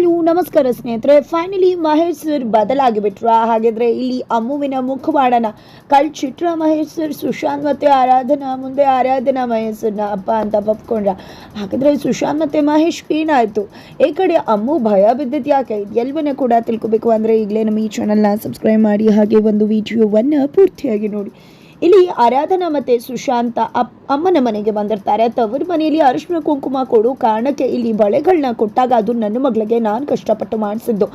Hello ನಮಸ್ಕಾರ ಸ್ನೇಹಿತರೆ. Finally Mahesh sir ಬದಲಾಗಿ ಬಿಟ್ರ? ಹಾಗಿದ್ರೆ ಇಲ್ಲಿ ಅಮ್ಮುವಿನ ಮುಖವಾಡನ ಕಲ್ ಚಿತ್ರ ಮಹೇಶ್ ಸರ್ ಸುಶಾಂತ್ ಮತ್ತೆ ಆರಾಧನಾ ಮುಂದೆ ಆರಾಧನಾ ಮಹೇಶ್ ಸರ್ನ ಅಪ್ಪ ಅಂತ ಪಪ್ಕೊಂಡ್ರ ಹಾಗಾದ್ರೆ ಸುಶಾಂತ್ ಮತ್ತೆ ಮಹೇಶ್ ಏನಾಯ್ತು? ಈ ಕಡೆ ಅಮ್ಮು ಭಯ ಬಿದ್ದಿದ್ದು ಯಾಕೆ? ಎಲ್ಲವನ್ನ ಕೂಡ ತಿಳ್ಕೊಬೇಕು ಅಂದ್ರೆ ಈಗಲೇ ನಮ್ಮ ಈ ಚಾನಲ್ನ ಸಬ್ಸ್ಕ್ರೈಬ್ ಮಾಡಿ, ಹಾಗೆ ಒಂದು ವಿಡಿಯೋವನ್ನು ಪೂರ್ತಿಯಾಗಿ ನೋಡಿ. ಇಲ್ಲಿ ಆರಾಧನಾ ಮತ್ತೆ ಸುಶಾಂತ ಅಮ್ಮನ ಮನೆಗೆ ಬಂದಿರ್ತಾರೆ. ತವರು ಮನೆಯಲ್ಲಿ ಅರಿಶಿನ ಕುಂಕುಮ ಕೊಡು ಕಾರಣಕ್ಕೆ ಇಲ್ಲಿ ಬಳೆಗಳನ್ನ ಕೊಟ್ಟಾಗ ಅದು ನನ್ನ ಮಗಳಿಗೆ ನಾನು ಕಷ್ಟಪಟ್ಟು ಮಾಡಿಸಿದ್ದು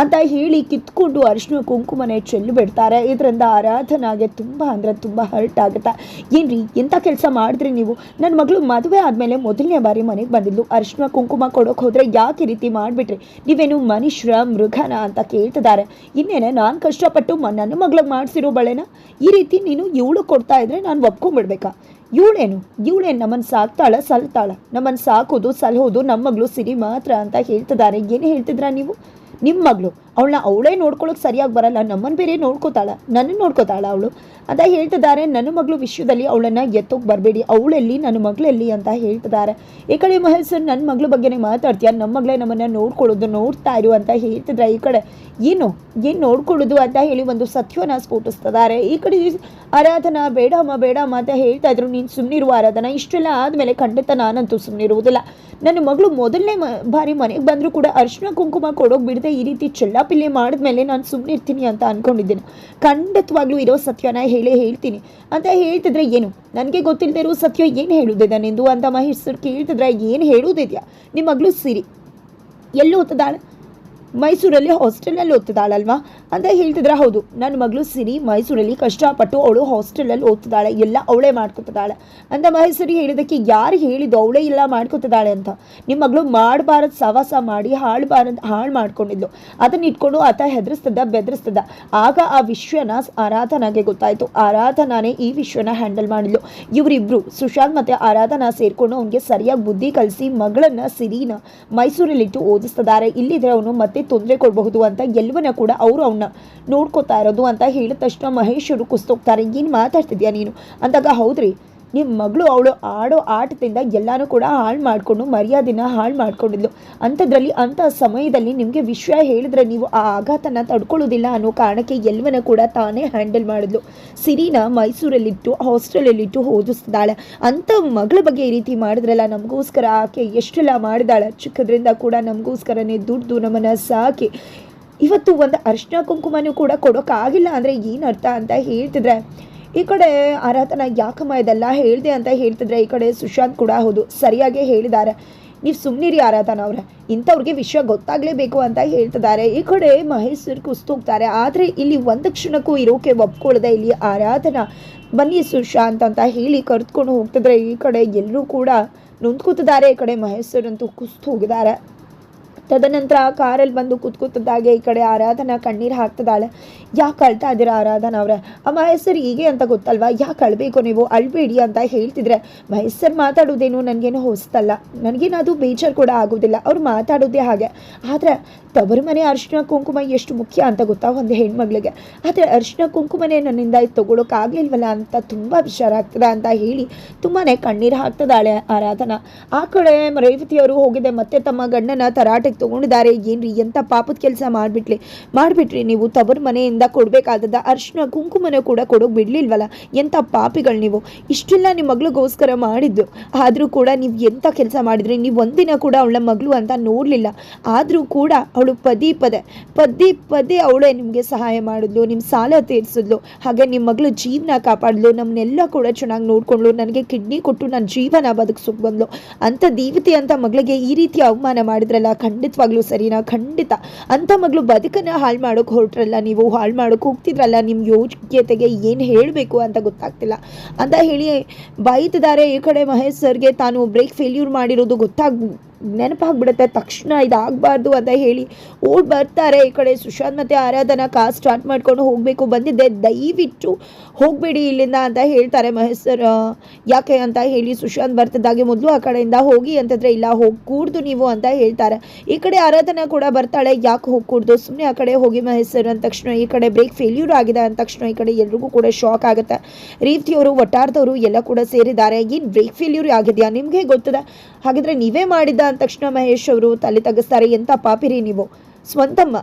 ಅಂತ ಹೇಳಿ ಕಿತ್ಕೊಂಡು ಅರಿಶಿನ ಕುಂಕುಮನೆ ಚೆಲ್ಲು ಬಿಡ್ತಾರೆ. ಇದರಿಂದ ಆರಾಧನಾಗೆ ತುಂಬ ಅಂದರೆ ತುಂಬ ಹರ್ಟ್ ಆಗುತ್ತೆ. ಏನ್ರಿ ಎಂಥ ಕೆಲಸ ಮಾಡಿದ್ರಿ ನೀವು? ನನ್ನ ಮಗಳು ಮದುವೆ ಆದಮೇಲೆ ಮೊದಲನೇ ಬಾರಿ ಮನೆಗೆ ಬಂದಿದ್ದು ಅರಿಶಿನ ಕುಂಕುಮ ಕೊಡೋಕೆ ಹೋದರೆ ಯಾಕೆ ರೀತಿ ಮಾಡಿಬಿಟ್ರಿ? ನೀವೇನು ಮನುಷ್ಯರ ಮೃಗನ ಅಂತ ಕೇಳ್ತಿದ್ದಾರೆ. ಇನ್ನೇನೆ ನಾನು ಕಷ್ಟಪಟ್ಟು ನನ್ನ ಮಗಳಿಗೆ ಮಾಡಿಸಿರೋ ಬಳೆನ? ಈ ರೀತಿ ನೀನು ಇವಳು ಕೊಡ್ತಾ ಇದ್ರೆ ನಾನು ಒಪ್ಕೊಂಡ್ಬಿಡ್ಬೇಕಾ ಇವಳೇನು? ಇವಳೇನು ನಮ್ಮನ್ನು ಸಾಕ್ತಾಳ, ಸಲ್ತಾಳ? ನಮ್ಮನ್ನು ಸಾಕೋದು, ಸಲಹೋದು ನಮ್ಮ ಮಗಳು ಸಿರಿ ಮಾತ್ರ ಅಂತ ಹೇಳ್ತಿದ್ದಾರೆ. ಏನು ಹೇಳ್ತಿದ್ರ ನೀವು? ನಿಮ್ಮ ಮಗಳು. ಅವಳನ್ನ ಅವಳೇ ನೋಡ್ಕೊಳ್ಳೋಕೆ ಸರಿಯಾಗಿ ಬರಲ್ಲ ನಮ್ಮನ್ನು ಬೇರೆ ನೋಡ್ಕೋತಾಳ ನನ್ನನ್ನು ನೋಡ್ಕೋತಾಳ ಅವಳು. ಅಂತ ಹೇಳ್ತಿದ್ದಾರೆ, ನನ್ನ ಮಗಳು ವಿಷಯದಲ್ಲಿ ಅವಳನ್ನು ಎತ್ತೋಕೆ ಬರಬೇಡಿ, ಅವಳೆಲ್ಲಿ, ನನ್ನ ಮಗಳಲ್ಲಿ ಅಂತ ಹೇಳ್ತಿದ್ದಾರೆ. ಈ ಕಡೆ ಮಹೇಶ್ ನನ್ನ ಮಗಳ ಬಗ್ಗೆನೇ ಮಾತಾಡ್ತೀಯ? ನಮ್ಮ ಮಗಳೇ ನಮ್ಮನ್ನು ನೋಡ್ಕೊಳ್ಳೋದು, ನೋಡ್ತಾ ಇರು ಅಂತ ಹೇಳ್ತಿದ್ರೆ ಈ ಕಡೆ. ಏನು? ಏನು ನೋಡ್ಕೊಳ್ಳೋದು ಅಂತ ಹೇಳಿ ಒಂದು ಸತ್ಯವನ್ನ ಸ್ಫೋಟಿಸ್ತಿದ್ದಾರೆ. ಈ ಕಡೆ ಆರಾಧನಾ, ಬೇಡಮ್ಮ ಬೇಡಮ್ಮ ಅಂತ ಹೇಳ್ತಾ ಇದ್ರು. ನೀನು ಸುಮ್ಮನಿರುವ ಆರಾಧನಾ, ಇಷ್ಟೆಲ್ಲ ಆದಮೇಲೆ ಖಂಡಿತ ನಾನಂತೂ ಸುಮ್ಮನಿರುವುದಿಲ್ಲ ನನ್ನ ಮಗಳು ಮೊದಲನೇ ಬಾರಿ ಮನೆಗೆ ಬಂದರೂ ಕೂಡ ಅರ್ಶಿನ ಕುಂಕುಮ ಕೊಡೋಗಿ ಬಿಡದೆ ಈ ರೀತಿ ಚೆಲ್ಲಾಪಿಲ್ಲಿ ಮಾಡಿದ್ಮೇಲೆ ನಾನು ಸುಮ್ಮನೆ ಇರ್ತೀನಿ ಅಂತ ಅಂದ್ಕೊಂಡಿದ್ದೇನೆ ಖಂಡಿತವಾಗ್ಲೂ ಇರೋ ಸತ್ಯನ ಹೇಳೇ ಹೇಳ್ತೀನಿ. ಅಂತ ಹೇಳ್ತಿದ್ರೆ ಏನು? ನನಗೆ ಗೊತ್ತಿಲ್ಲದೆ ಇರೋ ಸತ್ಯ ಏನು ನಿಂದು? ಅಂತ ಮಹೇಶ್ ಸರ್ ಕೇಳ್ತಿದ್ರೆ ಏನು ಹೇಳುವುದಿದೆಯಾ ನಿಮ್ಮ ಮಗಳು ಸಿರಿ. ಎಲ್ಲೂ ಓದ್ತಿದ್ದಾಳೆ ಮೈಸೂರಲ್ಲಿ ಹಾಸ್ಟೆಲಲ್ಲಿ ಓದ್ತಿದ್ದಾಳಲ್ವಾ? ಅಂತ ಹೇಳ್ತಿದ್ರೆ ಹೌದು. ನನ್ನ ಮಗಳು ಸಿರಿ ಮೈಸೂರಲ್ಲಿ ಕಷ್ಟಪಟ್ಟು ಅವಳು ಹಾಸ್ಟೆಲಲ್ಲಿ ಓದ್ತಿದ್ದಾಳೆ. ಎಲ್ಲ ಅವಳೇ ಮಾಡ್ಕೊತಿದ್ದಾಳೆ. ಅಂತ ಮಹೇಶ್ವರಿ ಹೇಳಿದ್ದಕ್ಕೆ ಯಾರು ಹೇಳಿದ್ದು ಅವಳೇ ಇಲ್ಲ ಮಾಡ್ಕೊತಿದ್ದಾಳೆ ಅಂತ. ನಿಮ್ಮ ಮಗಳು ಮಾಡಬಾರದು ಸವಾಸ ಮಾಡಿ ಹಾಳ್ಬಾರದು ಹಾಳು ಮಾಡ್ಕೊಂಡಿದ್ಲು. ಅದನ್ನ ಇಟ್ಕೊಂಡು ಆತ ಹೆದರಿಸ್ತದ ಬೆದರಿಸ್ತದ ಆಗ ಆ ವಿಶ್ವನ ಆರಾಧನಾಗೆ ಗೊತ್ತಾಯಿತು. ಆರಾಧನಾನೇ ಈ ವಿಶ್ವನ ಹ್ಯಾಂಡಲ್ ಮಾಡಿದ್ಲು. ಇವರಿಬ್ರು ಸುಶಾಂತ್ ಮತ್ತೆ ಆರಾಧನಾ ಸೇರ್ಕೊಂಡು ಅವನಿಗೆ ಸರಿಯಾಗಿ ಬುದ್ಧಿ ಕಲಿಸಿ ಮಗಳನ್ನ ಸಿರಿನ ಮೈಸೂರಲ್ಲಿಟ್ಟು ಓದಿಸ್ತಿದ್ದಾರೆ. ಇಲ್ಲಿದ್ರೆ ಅವನು ಮತ್ತೆ ತೊಂದರೆ ಕೊಡಬಹುದು ಅಂತ ಎಲ್ಲವನ್ನ ಕೂಡ ಅವರು ಅವನ್ನ ನೋಡ್ಕೋತಾ ಇರೋದು ಅಂತ ಹೇಳಿದ ತಕ್ಷಣ ಮಹೇಶ್ ಅವರು ಕುಸ್ತೋಗ್ತಾರೆ ಏನು ಮಾತಾಡ್ತಿದ್ಯಾ ನೀನು? ಅಂದಾಗ, ಹೌದ್ರಿ ನಿಮ್ಮ ಮಗಳು ಅವಳು ಆಡೋ ಆಟದಿಂದ ಎಲ್ಲನೂ ಕೂಡ ಹಾಳು ಮಾಡಿಕೊಂಡು ಮರ್ಯಾದೆನ ಹಾಳು ಮಾಡ್ಕೊಂಡಿದ್ಲು. ಅಂಥದ್ರಲ್ಲಿ ಅಂಥ ಸಮಯದಲ್ಲಿ ನಿಮಗೆ ವಿಷಯ ಹೇಳಿದ್ರೆ ನೀವು ಆ ಆಘಾತನ ತಡ್ಕೊಳ್ಳೋದಿಲ್ಲ ಅನ್ನೋ ಕಾರಣಕ್ಕೆ ಎಲ್ವನ ಕೂಡ ತಾನೇ ಹ್ಯಾಂಡಲ್ ಮಾಡಿದ್ಲು. ಸಿರಿನ ಮೈಸೂರಲ್ಲಿಟ್ಟು, ಹಾಸ್ಟೆಲಲ್ಲಿಟ್ಟು ಓದಿಸ್ತಿದ್ದಾಳೆ ಅಂಥ ಮಗಳ ಬಗ್ಗೆ ಈ ರೀತಿ ಮಾಡಿದ್ರಲ್ಲ, ನಮಗೋಸ್ಕರ ಆಕೆ ಎಷ್ಟೆಲ್ಲ ಮಾಡಿದಾಳೆ. ಚಿಕ್ಕದ್ರಿಂದ ಕೂಡ ನಮಗೋಸ್ಕರನೇ ದುಡ್ಡು ನಮ್ಮನ್ನು ಸಾಕಿ. ಇವತ್ತು ಒಂದು ಅರ್ಶಿನ ಕುಂಕುಮನೂ ಕೂಡ ಕೊಡೋಕ್ಕಾಗಿಲ್ಲ ಅಂದರೆ ಏನು ಅರ್ಥ ಅಂತ ಹೇಳ್ತಿದ್ರೆ ಈ ಕಡೆ ಆರಾಧನ ಯಾಕಮ್ಮ ಇದೆಲ್ಲ ಹೇಳಿದೆ ಅಂತ ಹೇಳ್ತಿದ್ರೆ ಈ ಕಡೆ ಸುಶಾಂತ್ ಕೂಡ ಹೌದು, ಸರಿಯಾಗಿ ಹೇಳಿದ್ದಾರೆ. ನೀವು ಸುಮ್ಮನಿರಿ ಆರಾಧನ ಅವರ, ಇಂಥವ್ರಿಗೆ ವಿಷಯ ಗೊತ್ತಾಗಲೇಬೇಕು ಅಂತ ಹೇಳ್ತಿದ್ದಾರೆ. ಈ ಕಡೆ ಮಹೇಶ್ ಸರ್ ಕುಸ್ತೋಗ್ತಾರೆ, ಆದರೆ ಇಲ್ಲಿ ಒಂದು ಕ್ಷಣಕ್ಕೂ ಇರೋಕೆ ಒಪ್ಕೊಳ್ಳದೆ ಇಲ್ಲಿ ಆರಾಧನ. ಬನ್ನಿ ಸುಶಾಂತ್ ಅಂತ ಹೇಳಿ ಕರೆದುಕೊಂಡು ಹೋಗ್ತಿದ್ರೆ ಈ ಕಡೆ ಎಲ್ಲರೂ ಕೂಡ ನೊಂದ್ಕೂತಿದ್ದಾರೆ. ಈ ಕಡೆ ಮಹೇಶ್ ಸರ್ ಅಂತೂ ಕುಸ್ತು ಹೋಗಿದ್ದಾರೆ. ತದನಂತರ ಕಾರಲ್ಲಿ ಬಂದು ಕೂತ್ಕೂತಿದ್ದಾಗೆ ಈ ಕಡೆ ಆರಾಧನಾ ಕಣ್ಣೀರು ಹಾಕ್ತದಾಳೆ ಯಾಕೆ ಅಳ್ತಾ ಇದ್ದೀರಾ ಆರಾಧನಾ ಅವರ? ಆ ಮಹೇಶ್ವರ್ ಹೀಗೆ ಅಂತ ಗೊತ್ತಲ್ವಾ? ಯಾಕೆ ಅಳಬೇಕು ನೀವು? ಅಳ್ಬೇಡಿ ಅಂತ ಹೇಳ್ತಿದ್ರೆ. ಮಹೇಶ್ವರ್ ಮಾತಾಡೋದೇನು ನನಗೇನು ಹೊಸ್ತಲ್ಲ. ನನಗೇನು ಅದು ಬೇಜಾರು ಕೂಡ ಆಗೋದಿಲ್ಲ. ಅವ್ರು ಮಾತಾಡೋದೇ ಹಾಗೆ. ಆದರೆ ತವರು ಮನೆ ಅರ್ಶಿನ ಕುಂಕುಮ ಎಷ್ಟು ಮುಖ್ಯ ಅಂತ ಗೊತ್ತಾ ಒಂದು ಹೆಣ್ಮಗಳಿಗೆ? ಆದರೆ ಅರ್ಶಿನ ಕುಂಕುಮನೇ ನನ್ನಿಂದ ಇದು ತೊಗೊಳೋಕ್ಕಾಗಲಿಲ್ವಲ್ಲ ಅಂತ ತುಂಬ ವಿಚಾರ ಆಗ್ತದೆ ಅಂತ ಹೇಳಿ ತುಂಬಾ ಕಣ್ಣೀರು ಹಾಕ್ತದಾಳೆ ಆರಾಧನಾ. ಆ ಕಡೆ ರೇವತಿಯವರು ಹೋಗಿದೆ. ಮತ್ತೆ ತಮ್ಮ ಗಂಡನ ತರಾಟೆಗೆ ತೊಗೊಂಡಿದ್ದಾರೆ. ಏನ್ರಿ ಎಂಥ ಪಾಪದ ಕೆಲಸ ಮಾಡಿಬಿಟ್ಲಿ ಮಾಡಿಬಿಟ್ರಿ, ನೀವು ತವರ ಮನೆಯಿಂದ ಕೊಡಬೇಕಾದ ಅರ್ಶಿನ ಕುಂಕುಮನ ಕೂಡ ಕೊಡೋಕೆ ಬಿಡಲಿಲ್ವಲ್ಲ ಎಂಥ ಪಾಪಿಗಳು ನೀವು? ಇಷ್ಟೆಲ್ಲ ನಿಮ್ಮ ಮಗಳಿಗೋಸ್ಕರ ಮಾಡಿದ್ದು. ಆದರೂ ಕೂಡ ನೀವು ಎಂಥ ಕೆಲಸ ಮಾಡಿದ್ರಿ? ನೀವು ಒಂದಿನ ಕೂಡ ಅವಳ ಮಗಳು ಅಂತ ನೋಡಲಿಲ್ಲ. ಆದರೂ ಕೂಡ ಅವಳು ಪದೇ ಪದೇ ಪದೇ ಪದೇ ಅವಳೇ ನಿಮಗೆ ಸಹಾಯ ಮಾಡಿದ್ಲು ನಿಮ್ಮ ಸಾಲ ತೀರಿಸಿದ್ಲು. ಹಾಗೆ ನಿಮ್ಮ ಮಗಳು ಜೀವನ ಕಾಪಾಡ್ಲು ನಮ್ಮನ್ನೆಲ್ಲ ಕೂಡ ಚೆನ್ನಾಗಿ ನೋಡ್ಕೊಂಡ್ಲು ನನಗೆ ಕಿಡ್ನಿ ಕೊಟ್ಟು ನನ್ನ ಜೀವನ ಬದುಕಿಸೋಕೆ ಬಂದ್ಲು. ಅಂಥ ದೇವತೆ ಅಂತ ಮಗಳಿಗೆ ಈ ರೀತಿ ಅವಮಾನ ಮಾಡಿದ್ರಲ್ಲ ಖಂಡಿತವಾಗ್ಲೂ ಸರಿನಾ? ಖಂಡಿತ. ಅಂಥ ಮಗಳು ಬದುಕನ್ನು ಹಾಳು ಮಾಡೋಕೆ ಹೊರಟ್ರಲ್ಲ, ನೀವು ಹಾಳು ಮಾಡೋಕೆ ಹೋಗ್ತಿದ್ರಲ್ಲ ನಿಮ್ಮ ಯೋಗ್ಯತೆಗೆ ಏನು ಹೇಳಬೇಕು ಅಂತ ಗೊತ್ತಾಗ್ತಿಲ್ಲ. ಅಂತ ಹೇಳಿ ಬೈತಿದ್ದಾರೆ ಈ ಕಡೆ ಮಹೇಶ್ ಸರ್ಗೆ ತಾನು ಬ್ರೇಕ್ ಫೇಲ್ಯೂರ್ ಮಾಡಿರೋದು ಗೊತ್ತಾಗ್ ನೆನಪಾಗ್ಬಿಡುತ್ತೆ, ತಕ್ಷಣ ಇದಾಗಬಾರ್ದು ಅಂತ ಹೇಳಿ ಓಡ್ ಬರ್ತಾರೆ ಈ ಕಡೆ ಸುಶಾಂತ್ ಮತ್ತು ಆರಾಧನಾ ಕಾರ್ ಸ್ಟಾರ್ಟ್ ಮಾಡ್ಕೊಂಡು ಹೋಗಬೇಕು ಬಂದಿದ್ದೆ. ದಯವಿಟ್ಟು ಹೋಗಬೇಡಿ ಇಲ್ಲಿಂದ ಅಂತ ಹೇಳ್ತಾರೆ ಮಹೇಶ್ ಸರ್ ಯಾಕೆ ಅಂತ ಹೇಳಿ ಸುಶಾಂತ್ ಬರ್ತಿದ್ದಾಗೆ ಮೊದಲು ಆ ಕಡೆಯಿಂದ ಹೋಗಿ ಅಂತಂದರೆ, ಇಲ್ಲ ಹೋಗ್ಕೂಡ್ದು ನೀವು ಅಂತ ಹೇಳ್ತಾರೆ. ಈ ಕಡೆ ಆರಾಧನಾ ಕೂಡ ಬರ್ತಾಳೆ, ಯಾಕೆ ಹೋಗ್ಕೂಡ್ದು? ಸುಮ್ಮನೆ ಆ ಕಡೆ ಹೋಗಿ ಮಹೇಶ್ ಸರ್ ಅಂದ ತಕ್ಷಣ ಈ ಕಡೆ ಬ್ರೇಕ್ ಫೇಲ್ಯೂರ್ ಆಗಿದೆ ಅಂದ ತಕ್ಷಣ ಈ ಕಡೆ ಎಲ್ರಿಗೂ ಕೂಡ ಶಾಕ್ ಆಗುತ್ತೆ. ರೀತಿಯವರು ಒಟ್ಟಾರ್ದವರು ಎಲ್ಲ ಕೂಡ ಸೇರಿದ್ದಾರೆ. ಏನು ಬ್ರೇಕ್ ಫೇಲ್ಯೂರ್ ಆಗಿದೆಯಾ? ನಿಮಗೆ ಗೊತ್ತದ? ಹಾಗಿದ್ರೆ ನೀವೇ ಮಾಡಿದ್ದ ಅಂದ ತಕ್ಷಣ ಮಹೇಶ್ ಅವರು ತಲೆ ತಗ್ಗಿಸ್ತಾರೆ ಎಂಥ ಪಾಪಿರಿ ನೀವು? ಸ್ವಂತಮ್ಮ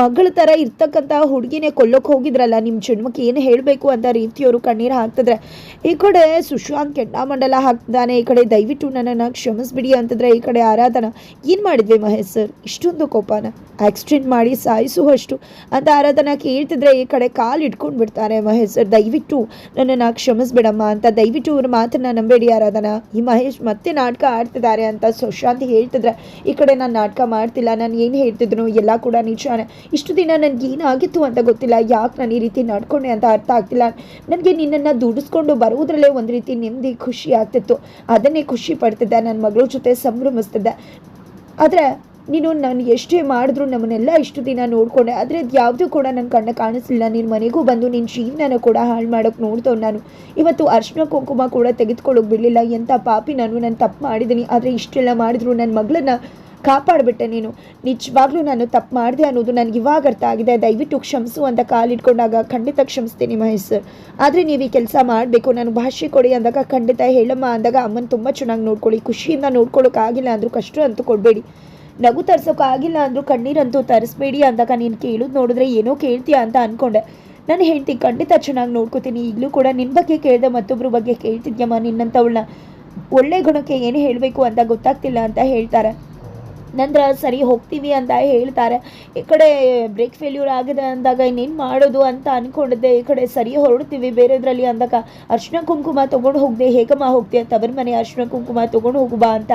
ಮಗಳ ಥರ ಇರ್ತಕ್ಕಂಥ ಹುಡುಗಿನೇ ಕೊಲ್ಲೋಕೆ ಹೋಗಿದ್ರಲ್ಲ ನಿಮ್ಮ ಜನ್ಮಕ್ಕೆ ಏನು ಹೇಳಬೇಕು ಅಂತ ರೀತಿಯವರು ಕಣ್ಣೀರು ಹಾಕ್ತಿದ್ರೆ. ಈ ಕಡೆ ಸುಶಾಂತ್ ಕೆಂಡಾಮಂಡಲ ಹಾಕ್ತಿದ್ದಾನೆ, ಈ ಕಡೆ ದಯವಿಟ್ಟು ನನ್ನನ್ನು ಕ್ಷಮಿಸ್ಬಿಡಿ ಅಂತಂದ್ರೆ ಈ ಕಡೆ ಆರಾಧನ. ಏನು ಮಾಡಿದ್ವಿ ಮಹೇಶ್ ಸರ್? ಇಷ್ಟೊಂದು ಕೋಪನ. ಆಕ್ಸಿಡೆಂಟ್ ಮಾಡಿ ಸಾಯಿಸುವಷ್ಟು ಅಂತ ಆರಾಧನಾ ಕೇಳ್ತಿದ್ರೆ ಈ ಕಡೆ ಕಾಲು ಇಟ್ಕೊಂಡು ಬಿಡ್ತಾರೆ ಮಹೇಶ್ ಸರ್. ದಯವಿಟ್ಟು ನನ್ನನ್ನು ಕ್ಷಮಿಸ್ಬಿಡಮ್ಮ ಅಂತ, ದಯವಿಟ್ಟು ಇವ್ರ ಮಾತನ್ನ ನಂಬೇಡಿ ಆರಾಧನ. ಈ ಮಹೇಶ್ ಮತ್ತೆ ನಾಟಕ ಆಡ್ತಿದ್ದಾರೆ ಅಂತ ಸುಶಾಂತ್ ಹೇಳ್ತಿದ್ರೆ, ಈ ಕಡೆ ನಾನು ನಾಟಕ ಮಾಡ್ತಿಲ್ಲ, ನಾನು ಏನು ಹೇಳ್ತಿದ್ರು ಎಲ್ಲ ಕೂಡ ನಿಜಾನೇ. ಇಷ್ಟು ದಿನ ನನಗೆ ಏನಾಗಿತ್ತು ಅಂತ ಗೊತ್ತಿಲ್ಲ. ಯಾಕೆ ನಾನು ಈ ರೀತಿ ನಡ್ಕೊಂಡೆ ಅಂತ ಅರ್ಥ ಆಗ್ತಿಲ್ಲ. ನನಗೆ ನಿನ್ನನ್ನು ದುಡಿಸ್ಕೊಂಡು ಬರುವುದರಲ್ಲೇ ಒಂದು ರೀತಿ ನೆಮ್ಮದಿ, ಖುಷಿ ಆಗ್ತಿತ್ತು. ಅದನ್ನೇ ಖುಷಿ ಪಡ್ತಿದ್ದೆ. ನನ್ನ ಮಗಳ ಜೊತೆ ಸಂಭ್ರಮಿಸ್ತಿದ್ದೆ. ಆದರೆ ನೀನು ನಾನು ಎಷ್ಟೇ ಮಾಡಿದ್ರು ನಮ್ಮನ್ನೆಲ್ಲ ಇಷ್ಟು ದಿನ ನೋಡಿಕೊಂಡೆ. ಆದರೆ ಅದು ಯಾವುದೂ ಕೂಡ ನನ್ನ ಕಣ್ಣ ಕಾಣಿಸ್ಲಿಲ್ಲ. ನಿನ್ನ ಮನೆಗೂ ಬಂದು ನಿನ್ನ ಜೀವನನ ಕೂಡ ಹಾಳು ಮಾಡೋಕ್ಕೆ ನೋಡ್ತವ್ ನಾನು. ಇವತ್ತು ಅರ್ಶಿನ ಕುಂಕುಮ ಕೂಡ ತೆಗೆದುಕೊಳ್ಳೋಕೆ ಬಿಡಲಿಲ್ಲ. ಎಂಥ ಪಾಪಿ ನಾನು ನಾನು ತಪ್ಪು ಮಾಡಿದ್ದೀನಿ ಆದರೆ ಇಷ್ಟೆಲ್ಲ ಮಾಡಿದ್ರು ನನ್ನ ಮಗಳನ್ನ ಕಾಪಾಡಿಬಿಟ್ಟೆ ನೀನು. ನಿಜವಾಗ್ಲೂ ನಾನು ತಪ್ಪು ಮಾಡಿದೆ ಅನ್ನೋದು ನನಗೆ ಇವಾಗ ಅರ್ಥ ಆಗಿದೆ. ದಯವಿಟ್ಟು ಕ್ಷಮಿಸು ಅಂತ ಕಾಲಿಟ್ಕೊಂಡಾಗ ಖಂಡಿತ ಕ್ಷಮಿಸ್ತೀನಿ ಮಹೇಶ್ ಸರ್. ಆದರೆ ನೀವು ಈ ಕೆಲಸ ಮಾಡಬೇಕು, ನಾನು ಭಾಷೆ ಕೊಡಿ ಅಂದಾಗ ಖಂಡಿತ ಹೇಳಮ್ಮ ಅಂದಾಗ ಅಮ್ಮನ ತುಂಬ ಚೆನ್ನಾಗಿ ನೋಡ್ಕೊಳ್ಳಿ. ಖುಷಿಯಿಂದ ನೋಡ್ಕೊಳ್ಳೋಕ್ಕಾಗಿಲ್ಲ ಅಂದರೂ ಕಷ್ಟ ಅಂತೂ ಕೊಡಬೇಡಿ. ನಗು ತರಿಸೋಕ್ಕಾಗಿಲ್ಲ ಅಂದರೂ ಕಣ್ಣೀರಂತೂ ತರಿಸ್ಬೇಡಿ ಅಂದಾಗ ನೀನು ಕೇಳೋದು ನೋಡಿದ್ರೆ ಏನೋ ಕೇಳ್ತೀಯ ಅಂತ ಅಂದ್ಕೊಂಡೆ ನಾನು ಹೇಳ್ತೀನಿ ಖಂಡಿತ ಚೆನ್ನಾಗಿ ನೋಡ್ಕೋತೀನಿ. ಈಗಲೂ ಕೂಡ ನಿನ್ನ ಬಗ್ಗೆ ಕೇಳಿದೆ ಮತ್ತೊಬ್ಬರ ಬಗ್ಗೆ ಕೇಳ್ತಿದ್ಯಮ್ಮ ನಿನ್ನಂಥವಳನ್ನ ಒಳ್ಳೆ ಗುಣಕ್ಕೆ ಏನು ಹೇಳಬೇಕು ಅಂತ ಗೊತ್ತಾಗ್ತಿಲ್ಲ ಅಂತ ಹೇಳ್ತಾರೆ. ನಂತರ ಸರಿ ಹೋಗ್ತೀವಿ ಅಂತ ಹೇಳ್ತಾರೆ. ಈ ಕಡೆ ಬ್ರೇಕ್ ಫೇಲ್ಯೂರ್ ಆಗಿದೆ ಅಂದಾಗ ಇನ್ನೇನು ಮಾಡೋದು ಅಂತ ಅಂದ್ಕೊಂಡಿದ್ದೆ ಈ ಕಡೆ ಸರಿ ಹೊರಡ್ತೀವಿ, ಬೇರೆದ್ರಲ್ಲಿ ಅಂದಾಗ ಅರ್ಶಿನ ಕುಂಕುಮ ತೊಗೊಂಡು ಹೋಗ್ದೆ, ಹೇಗಮ್ಮ ಹೋಗ್ತೀಯ ತವರ ಮನೆ ಅರ್ಶಿನ ಕುಂಕುಮ ತೊಗೊಂಡು ಬಾ ಅಂತ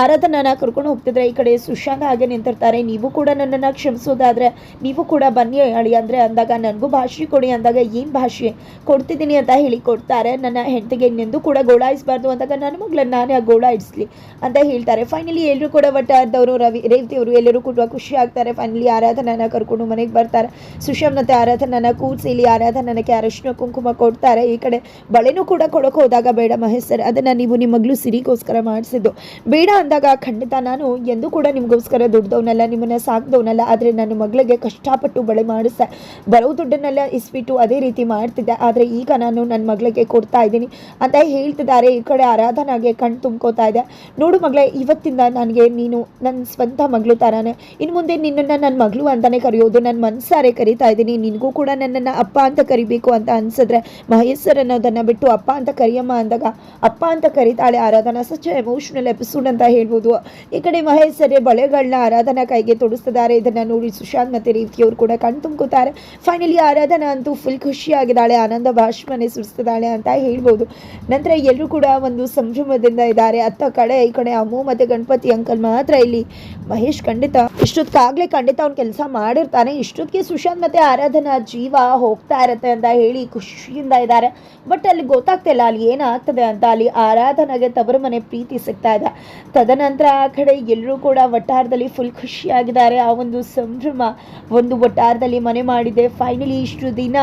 ಆರಾಧನನ ಕರ್ಕೊಂಡು ಹೋಗ್ತಿದ್ರೆ ಈ ಕಡೆ ಸುಶಾಂತ್ ಹಾಗೆ ನಿಂತಿರ್ತಾರೆ. ನೀವು ಕೂಡ ನನ್ನನ್ನು ಕ್ಷಮಿಸೋದಾದರೆ ನೀವು ಕೂಡ ಬನ್ನಿ ಅಳಿ ಅಂದರೆ ಅಂದಾಗ ನನಗೂ ಭಾಷೆ ಕೊಡಿ ಅಂದಾಗ ಏನು ಭಾಷೆ ಕೊಡ್ತಿದ್ದೀನಿ ಅಂತ ಹೇಳಿ ಕೊಡ್ತಾರೆ. ನನ್ನ ಹೆಂಡತಿಗೆ ಇನ್ನೆಂದೂ ಕೂಡ ಗೋಳಾಯಿಸಬಾರ್ದು ಅಂದಾಗ ನನ್ನ ನಾನೇ ಆ ಗೋಳಾಯಿಸ್ಲಿ ಅಂತ ಹೇಳ್ತಾರೆ. ಫೈನಲಿ ಎಲ್ಲರೂ ಕೂಡ ಒಟ್ಟಾದವರು ರವಿ, ರೇವತಿ ಅವರು ಎಲ್ಲರೂ ಕೂಡ ಖುಷಿ ಆಗ್ತಾರೆ. ಫೈನಲಿ ಆರಾಧನನ ಕರ್ಕೊಂಡು ಮನೆಗೆ ಬರ್ತಾರೆ. ಸುಶಾಂತ್ ಮತ್ತೆ ಆರಾಧನನ ಕೂರಿಸಿ ಇಲ್ಲಿ ಆರಾಧನನಕ್ಕೆ ಅರಶಿನ ಕುಂಕುಮ ಕೊಡ್ತಾರೆ. ಈ ಕಡೆ ಬಳೆನೂ ಕೂಡ ಕೊಡೋಕೆ ಹೋದಾಗ ಬೇಡ ಮಹೇಶ್ ಸರ್, ಅದನ್ನು ನೀವು ನಿಮ್ಮ ಮಗಳು ಸಿರಿಗೋಸ್ಕರ ಮಾಡಿಸಿದ್ದು. ಬೇಡ ಅಂದಾಗ ಖಂಡಿತ ನಾನು ಎಂದೂ ಕೂಡ ನಿಮಗೋಸ್ಕರ ದುಡ್ದವನಲ್ಲ, ನಿಮ್ಮನ್ನ ಸಾಕ್ದವನಲ್ಲ, ಆದರೆ ನನ್ನ ಮಗಳಿಗೆ ಕಷ್ಟಪಟ್ಟು ಬಳೆ ಮಾಡಿಸ್ತಾ ಬರೋ ದುಡ್ಡನ್ನೆಲ್ಲ ಇಸ್ಬಿಟ್ಟು ಅದೇ ರೀತಿ ಮಾಡ್ತಿದ್ದೆ. ಆದರೆ ಈಗ ನಾನು ನನ್ನ ಮಗಳಿಗೆ ಕೊಡ್ತಾ ಇದ್ದೀನಿ ಅಂತ ಹೇಳ್ತಿದ್ದಾರೆ. ಈ ಕಡೆ ಆರಾಧನಾಗೆ ಕಣ್ ತುಂಬ್ಕೋತಾ ಇದೆ. ನೋಡು ಮಗಳೇ, ಇವತ್ತಿಂದ ನನಗೆ ನೀನು ನನ್ನ ಸ್ವಂತ ಮಗಳು ಥರನೇ ಇನ್ನು ಮುಂದೆ ನಿನ್ನನ್ನು ನನ್ನ ಮಗಳು ಅಂತಾನೆ ಕರೆಯೋದು ನನ್ನ ಮನಸಾರೆ ಕರಿತಾ ಇದ್ದೀನಿ. ನಿನಗೂ ಕೂಡ ನನ್ನನ್ನು ಅಪ್ಪ ಅಂತ ಕರಿಬೇಕು ಅಂತ ಅನ್ಸಿದ್ರೆ ಮಹೇಶ್ವರ್ ಅನ್ನೋದನ್ನು ಬಿಟ್ಟು ಅಪ್ಪ ಅಂತ ಕರಿಯಮ್ಮ ಅಂದಾಗ ಅಪ್ಪ ಅಂತ ಕರಿತಾಳೆ ಆರಾಧನಾ. ಸಚ್ ಎಮೋಷನಲ್ ಎಪಿಸೋಡ್ ಅಂತ ಹೇಳ್ಬೋದು. ಈ ಕಡೆ ಮಹೇಶ್ ಸರ್ ಬಳೆಗಳನ್ನ ಆರಾಧನಾ ಕೈಗೆ ತೊಡಿಸ್ತಿದ್ದಾರೆ. ಇದನ್ನು ನೋಡಿ ಸುಶಾಂತ್ ಮತ್ತು ರೀತಿಯವರು ಕೂಡ ಕಣ್ ತುಂಬುತ್ತಾರೆ ಫೈನಲಿ ಆರಾಧನಾ ಅಂತೂ ಫುಲ್ ಖುಷಿಯಾಗಿದ್ದಾಳೆ, ಆನಂದ ಭಾಷ್ಮನೆ ಸುರಿಸ್ತಿದ್ದಾಳೆ ಅಂತ ಹೇಳ್ಬೋದು. ನಂತರ ಎಲ್ಲರೂ ಕೂಡ ಒಂದು ಸಂಭ್ರಮದಿಂದ ಇದ್ದಾರೆ. ಅತ್ತ ಕಡೆ, ಈ ಕಡೆ ಅಮ್ಮು ಮತ್ತು ಗಣಪತಿ ಅಂಕಲ್ ಮಾತ್ರ ಇಲ್ಲಿ ಮಹೇಶ್ ಖಂಡಿತ ಇಷ್ಟೊತ್ತಾಗಲೇ ಖಂಡಿತ ಅವ್ನು ಕೆಲಸ ಮಾಡಿರ್ತಾನೆ. ಇಷ್ಟೊತ್ತಿಗೆ ಸುಶಾಂತ್ ಮತ್ತು ಆರಾಧನಾ ಜೀವ ಹೋಗ್ತಾ ಇರತ್ತೆ ಅಂತ ಹೇಳಿ ಖುಷಿಯಿಂದ ಇದ್ದಾರೆ ಬಟ್ ಅಲ್ಲಿ ಗೊತ್ತಾಗ್ತಿಲ್ಲ ಅಲ್ಲಿ ಏನಾಗ್ತದೆ ಅಂತ. ಅಲ್ಲಿ ಆರಾಧನಾಗೆ ತವರ ಮನೆ ಪ್ರೀತಿ ಸಿಗ್ತಾ ಇದೆ. ತದನಂತರ ಆ ಕಡೆ ಎಲ್ಲರೂ ಕೂಡ ವಠಾರದಲ್ಲಿ ಫುಲ್ ಖುಷಿಯಾಗಿದ್ದಾರೆ. ಆ ಒಂದು ಸಂಭ್ರಮ, ಒಂದು ವಠಾರದಲ್ಲಿ ಮನೆ ಮಾಡಿದೆ. ಫೈನಲಿ ಇಷ್ಟು ದಿನ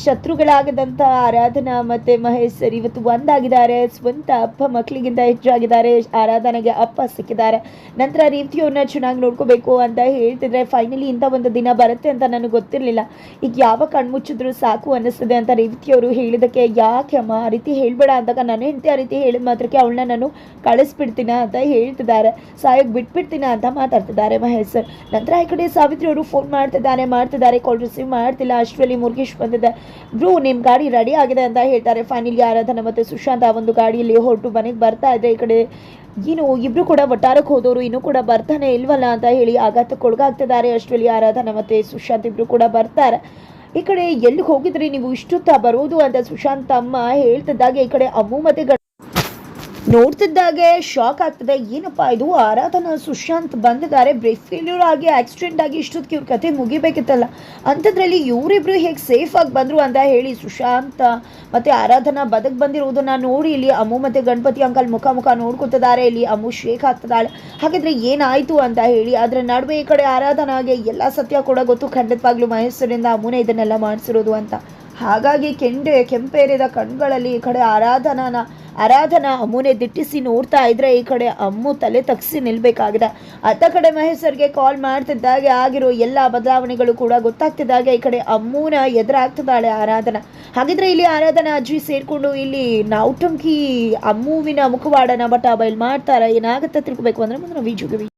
ಶತ್ರುಗಳಾಗದಂಥ ಆರಾಧನಾ ಮತ್ತು ಮಹೇಶ್ ಸರ್ ಇವತ್ತು ಒಂದಾಗಿದ್ದಾರೆ. ಸ್ವಂತ ಅಪ್ಪ ಮಕ್ಕಳಿಗಿಂತ ಹೆಚ್ಚಾಗಿದ್ದಾರೆ. ಆರಾಧನೆಗೆ ಅಪ್ಪ ಸಿಕ್ಕಿದ್ದಾರೆ. ನಂತರ ರೀತಿಯವ್ರನ್ನ ಚೆನ್ನಾಗಿ ನೋಡ್ಕೋಬೇಕು ಅಂತ ಹೇಳ್ತಿದ್ರೆ ಫೈನಲಿ ಇಂಥ ಒಂದು ದಿನ ಬರುತ್ತೆ ಅಂತ ನನಗೆ ಗೊತ್ತಿರಲಿಲ್ಲ. ಈಗ ಯಾವ ಕಣ್ಮುಚ್ಚಿದ್ರು ಸಾಕು ಅನ್ನಿಸ್ತದೆ ಅಂತ ರೀತಿಯವರು ಹೇಳಿದಕ್ಕೆ ಯಾಕೆ ಅಮ್ಮ ಆ ರೀತಿ ಹೇಳ್ಬೇಡ ಅಂದಾಗ ನನ್ನ ಹೆಂಡತಿ ಆ ರೀತಿ ಹೇಳಿದ ಮಾತ್ರಕ್ಕೆ ಅವಳನ್ನ ನಾನು ಕಳಿಸ್ಬಿಡ್ತೀನ ಅಂತ ಹೇಳ್ತಿದ್ದಾರೆ. ಸಾಯೋಗ್ ಬಿಟ್ಬಿಡ್ತೀನ ಅಂತ ಮಾತಾಡ್ತಿದ್ದಾರೆ ಮಹೇಶ್ ಸರ್ ನಂತರ ಈ ಕಡೆ ಸಾವಿತ್ರಿ ಅವರು ಫೋನ್ ಮಾಡ್ತಿದ್ದಾರೆ ಮಾಡ್ತಿದ್ದಾರೆ ಕಾಲ್ ರಿಸೀವ್ ಮಾಡ್ತಿಲ್ಲ. ಅಷ್ಟರಲ್ಲಿ ಮುರುಗೇಶ್ ಬಂದಿದೆ. ಬ್ರೂ ನಿಮ್ಮ ಗಾಡಿ ರೆಡಿ ಆಗಿದೆ ಅಂತ ಹೇಳ್ತಾರೆ. ಫೈನಲಿ ಆರಾಧನಾ ಮತ್ತು ಸುಶಾಂತ್ ಆ ಒಂದು ಗಾಡಿಯಲ್ಲಿ ಹೊರಟು ಮನೆಗೆ ಬರ್ತಾ ಇದ್ರೆ ಈ ಕಡೆ ಏನು, ಇಬ್ರು ಕೂಡ ವಟಾರಕ್ಕೆ ಹೋದವರು, ಇನ್ನೂ ಕೂಡ ಬರ್ತಾನೆ ಇಲ್ವಲ್ಲ ಅಂತ ಹೇಳಿ ಆಘಾತಕ್ಕೆ ಒಳಗಾಗ್ತಿದ್ದಾರೆ ಅಷ್ಟರಲ್ಲಿ ಆರಾಧನ ಮತ್ತು ಸುಶಾಂತ್ ಇಬ್ರು ಕೂಡ ಬರ್ತಾರೆ. ಈ ಕಡೆ ಎಲ್ಲಿಗೆ ಹೋಗಿದ್ರಿ ನೀವು? ಇಷ್ಟೊತ್ತ ಬರೋದು ಅಂತ ಸುಶಾಂತ್ ಅಮ್ಮ ಹೇಳ್ತಿದ್ದಾಗ ಈ ಕಡೆ ಅಮ್ಮು ಮತ್ತೆ ನೋಡ್ತಿದ್ದಾಗೆ ಶಾಕ್ ಆಗ್ತದೆ. ಏನಪ್ಪ ಇದು? ಆರಾಧನಾ ಸುಶಾಂತ್ ಬಂದಿದ್ದಾರೆ. ಬ್ರೇಕ್ ಫೇಲ್ಯೂರ್ ಆಗಿ ಆಕ್ಸಿಡೆಂಟ್ ಆಗಿ ಇಷ್ಟೊತ್ತಿಗೆ ಇವ್ರ ಕತೆ ಮುಗಿಬೇಕಿತ್ತಲ್ಲ. ಅಂಥದ್ರಲ್ಲಿ ಇವರಿಬ್ರು ಹೇಗೆ ಸೇಫ್ ಆಗಿ ಬಂದರು ಅಂತ ಹೇಳಿ ಸುಶಾಂತ ಮತ್ತು ಆರಾಧನಾ ಬದುಕ್ ಬಂದಿರೋದನ್ನು ನೋಡಿ ಇಲ್ಲಿ ಅಮ್ಮು ಮತ್ತು ಗಣಪತಿ ಅಂಕಲ್ ಮುಖ ಮುಖ ನೋಡ್ಕೊತಿದ್ದಾರೆ. ಇಲ್ಲಿ ಅಮ್ಮು ಶೇಕ್ ಆಗ್ತದಾಳೆ ಹಾಗಿದ್ರೆ ಏನಾಯಿತು ಅಂತ ಹೇಳಿ, ಅದರ ನಡುವೆ ಈ ಕಡೆ ಆರಾಧನಾಗೆ ಎಲ್ಲ ಸತ್ಯ ಕೂಡ ಗೊತ್ತು. ಖಂಡಿತವಾಗ್ಲೂ ಮಹೇಶ್ವರಿಂದ ಅಮ್ಮನೇ ಇದನ್ನೆಲ್ಲ ಮಾಡಿಸಿರೋದು ಅಂತ. ಹಾಗಾಗಿ ಕೆಂಡೆ ಕೆಂಪೇರಿದ ಕಣ್ಗಳಲ್ಲಿ ಈ ಕಡೆ ಆರಾಧನಾನ ಆರಾಧನಾ ಅಮ್ಮುನೇ ದಿಟ್ಟಿಸಿ ನೋಡ್ತಾ ಇದ್ರೆ ಈ ಕಡೆ ಅಮ್ಮು ತಲೆ ತಗ್ಸಿ ನಿಲ್ಬೇಕಾಗಿದೆ. ಅತ್ತ ಕಡೆ ಮಹೇಶ್ ಸರ್ಗೆ ಕಾಲ್ ಮಾಡ್ತಿದ್ದಾಗೆ ಆಗಿರೋ ಎಲ್ಲ ಬದಲಾವಣೆಗಳು ಕೂಡ ಗೊತ್ತಾಗ್ತಿದ್ದಾಗೆ ಈ ಕಡೆ ಅಮ್ಮೂನ ಎದುರಾಗ್ತಿದ್ದಾಳೆ ಆರಾಧನಾ. ಹಾಗಿದ್ರೆ ಇಲ್ಲಿ ಆರಾಧನಾ ಅಜ್ಜಿ ಸೇರ್ಕೊಂಡು ಇಲ್ಲಿ ನೌಟಂಕಿ ಅಮ್ಮುವಿನ ಮುಖವಾಡನ ಬಟ ಬಯಲ್ ಮಾಡ್ತಾರ? ಏನಾಗುತ್ತೆ ತಿಳ್ಕೊಬೇಕು ಅಂದ್ರೆ ಮುಂದಿನ ವಿಜುಗೆ